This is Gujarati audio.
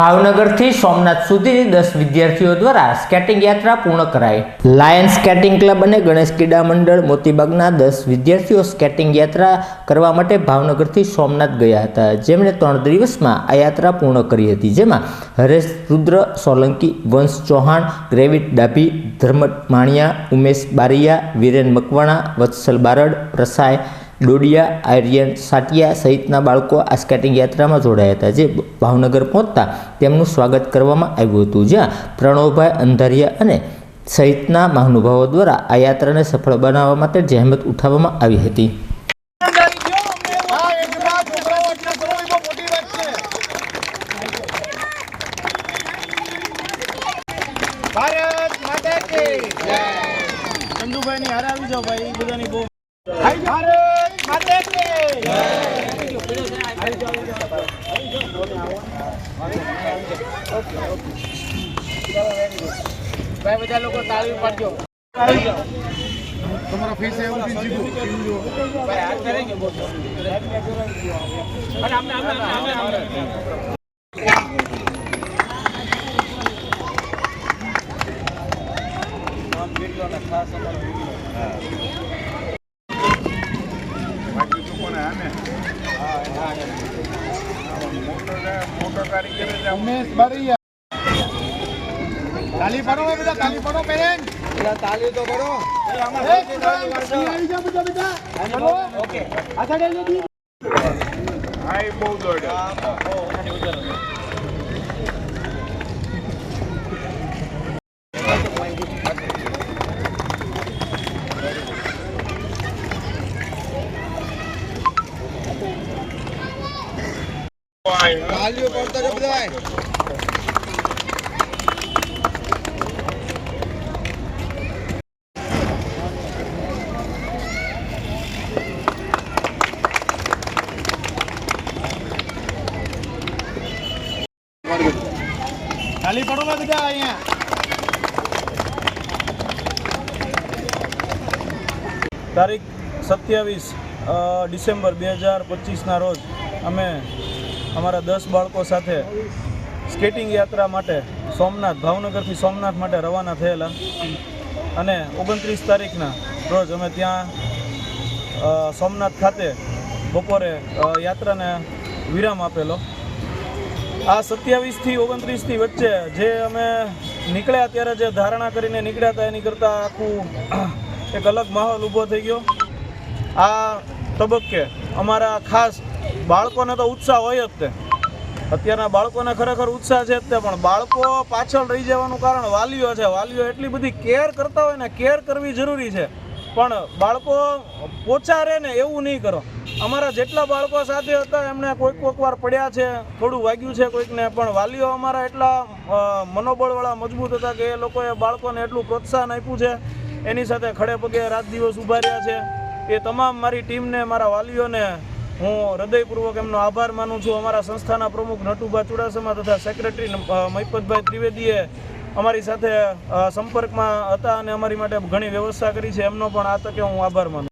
ભાવનગરથી સોમનાથ સુધીની દસ વિદ્યાર્થીઓ દ્વારા સ્કેટિંગ યાત્રા પૂર્ણ કરાઈ. લાયન સ્કેટિંગ ક્લબ અને ગણેશ ક્રીડા મંડળ મોતીબાગના દસ વિદ્યાર્થીઓ સ્કેટિંગ યાત્રા કરવા માટે ભાવનગરથી સોમનાથ ગયા હતા. જેમણે ત્રણ દિવસમાં આ યાત્રા પૂર્ણ કરી હતી, જેમાં હરેશ રુદ્ર, સોલંકી વંશ ચૌહાણ, ગ્રેવિટ ડાભી, ધર્મટ માણિયા, ઉમેશ બારિયા, વિરેન મકવાણા, વત્સલ બારડ પ્રસાય ડોડિયા આર્યન સાટિયા સહિતના બાળકો આ સ્કેટિંગ યાત્રામાં જોડાયા હતા. જે ભાવનગર પહોંચતા તેમનું સ્વાગત કરવામાં આવ્યું હતું. જ્યાં પ્રણવભાઈ અંધારિયા અને સહિતના મહાનુભાવો દ્વારા આ યાત્રાને સફળ બનાવવા માટે જહેમત ઉઠાવવામાં આવી હતી. ભારત માતા કી જય! ચંદુભાઈ ની હારે આવી જાઓ ભાઈ બધાની બહુ ભારત માતા કી જય ભાઈ બધા લોકો તાળી પાડજો તમારા ફેસ એવું સીધું ભાઈ હાથ કરેંગે બોલો અને આપણે આપણે આપણે ઉમેશ બારૈયા. તાલી પડો બધા તાલી પડો પેરેન તાલી તો કરો આવી જાઓ બધા બધા ચલો ઓકે. આછા ડેલી દી તાલીઓ પડતા બધા તાલી પડો ને બધા અહીંયા. તારીખ સત્યાવીસ ડિસેમ્બર બે હજાર પચીસના રોજ અમે અમારા દસ બાળકો સાથે સ્કેટિંગ યાત્રા માટે સોમનાથ, ભાવનગરથી સોમનાથ માટે રવાના થયેલા. અને ઓગણત્રીસ તારીખના રોજ અમે ત્યાં સોમનાથ ખાતે બપોરે યાત્રાને વિરામ આપેલો. આ સત્યાવીસથી ઓગણત્રીસથી વચ્ચે જે અમે નીકળ્યા ત્યારે જે ધારણા કરીને નીકળ્યા હતા, એની કરતાં આખું એક અલગ માહોલ ઊભો થઈ ગયો. આ તબક્કે અમારા ખાસ બાળકોને તો ઉત્સાહ હોય જ તે. અત્યારના બાળકોને ખરેખર ઉત્સાહ છે જ તે, પણ બાળકો પાછળ રહી જવાનું કારણ વાલીઓ છે. વાલીઓ એટલી બધી કેર કરતા હોય ને, કેર કરવી જરૂરી છે. પણ બાળકો પોચા રહે ને એવું નહીં કરો. અમારા જેટલા બાળકો સાથે હતા, એમને કોઈક કોઈક વાર પડ્યા છે, થોડું વાગ્યું છે કોઈકને, પણ વાલીઓ અમારા એટલા મનોબળવાળા, મજબૂત હતા કે એ લોકોએ બાળકોને એટલું પ્રોત્સાહન આપ્યું છે. એની સાથે ખડે પગે રાત દિવસ ઊભા રહ્યા છે. એ તમામ મારી ટીમને, મારા વાલીઓને હું હૃદયપૂર્વક એમનો આભાર માનું છું. અમારા સંસ્થાના પ્રમુખ નટુભા ચુડાસમા તથા સેક્રેટરી મહિપતભાઈ ત્રિવેદીએ અમારી સાથે સંપર્કમાં હતા અને અમારી માટે ઘણી વ્યવસ્થા કરી છે. એમનો પણ આ તકે હું આભાર માનું